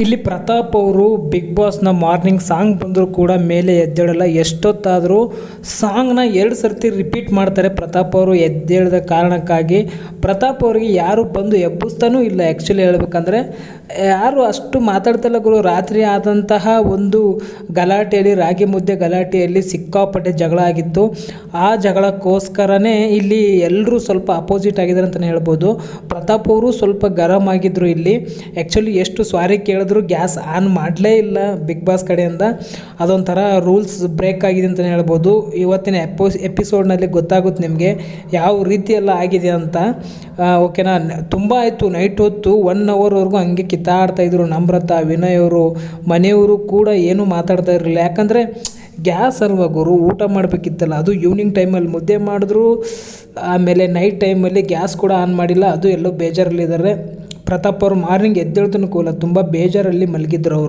ಇಲ್ಲಿ ಪ್ರತಾಪ್ ಅವರು big ಬಾಸ್ನ morning song ಬಂದರೂ ಕೂಡ ಮೇಲೆ ಎದ್ದೇಳಲ್ಲ. ಎಷ್ಟೊತ್ತಾದರೂ ಸಾಂಗ್ನ ಎರಡು ಸರ್ತಿ ರಿಪೀಟ್ ಮಾಡ್ತಾರೆ ಪ್ರತಾಪ್ ಅವರು ಎದ್ದೇಳದ ಕಾರಣಕ್ಕಾಗಿ. ಪ್ರತಾಪ್ ಅವರಿಗೆ ಯಾರು ಬಂದು ಎಬ್ಬಿಸ್ತಾನೂ ಇಲ್ಲ ಆ್ಯಕ್ಚುಲಿ ಹೇಳ್ಬೇಕಂದ್ರೆ. ಯಾರು ಅಷ್ಟು ಮಾತಾಡ್ತಲ್ಲ ಗುರು. ರಾತ್ರಿ ಆದಂತಹ ಒಂದು ಗಲಾಟೆಯಲ್ಲಿ, ರಾಗಿ ಮುದ್ದೆ ಗಲಾಟೆಯಲ್ಲಿ ಸಿಕ್ಕಾಪಟ್ಟೆ ಜಗಳ ಆಗಿತ್ತು. ಆ ಜಗಳಕ್ಕೋಸ್ಕರನೇ ಇಲ್ಲಿ ಎಲ್ಲರೂ ಸ್ವಲ್ಪ ಅಪೋಸಿಟ್ ಆಗಿದ್ದಾರೆ ಅಂತಲೇ ಹೇಳ್ಬೋದು. ಪ್ರತಾಪ್ ಅವರು ಸ್ವಲ್ಪ ಗರಮ್ ಆಗಿದ್ದರು ಇಲ್ಲಿ. ಆ್ಯಕ್ಚುಲಿ ಎಷ್ಟು ಸ್ವಾರಿ ಕೇಳಿದ್ರು ಗ್ಯಾಸ್ ಆನ್ ಮಾಡಲೇ ಇಲ್ಲ ಬಿಗ್ ಬಾಸ್ ಕಡೆಯಿಂದ. ಅದೊಂಥರ ರೂಲ್ಸ್ ಬ್ರೇಕ್ ಆಗಿದೆ ಅಂತಲೇ ಹೇಳ್ಬೋದು. ಇವತ್ತಿನ ಎಪೋ, ಎಪಿಸೋಡ್ನಲ್ಲಿ ಗೊತ್ತಾಗುತ್ತೆ ನಿಮಗೆ ಯಾವ ರೀತಿ ಎಲ್ಲ ಆಗಿದೆ ಅಂತ. ಓಕೆನಾ? ತುಂಬ ಆಯಿತು. ನೈಟ್ ಹೊತ್ತು ಒನ್ ಅವರ್ವರೆಗೂ ಹಂಗೆ ಕಿತ್ತಾಡ್ತಾ ಇದ್ರು ನಮ್ರತ, ವಿನಯ್ ಅವರು ಮನೆಯವರು ಕೂಡ ಏನೂ ಮಾತಾಡ್ತಾ ಇರಲಿಲ್ಲ. ಯಾಕಂದರೆ ಗ್ಯಾಸ್ ಅಲ್ವಾ ಗುರು? ಊಟ ಮಾಡಬೇಕಿತ್ತಲ್ಲ. ಅದು ಈವ್ನಿಂಗ್ ಟೈಮಲ್ಲಿ ಮುದ್ದೆ ಮಾಡಿದ್ರು. ಆಮೇಲೆ ನೈಟ್ ಟೈಮಲ್ಲಿ ಗ್ಯಾಸ್ ಕೂಡ ಆನ್ ಮಾಡಿಲ್ಲ. ಅದು ಎಲ್ಲೋ ಬೇಜಾರಲ್ಲಿದ್ದಾರೆ. ಪ್ರತಾಪ್ ಅವರು ಮಾರ್ನಿಂಗ್ ಎದ್ದೇಳ್ತನೂ ಕೂಲ ತುಂಬ ಬೇಜಾರಲ್ಲಿ ಮಲಗಿದ್ರು ಅವರು.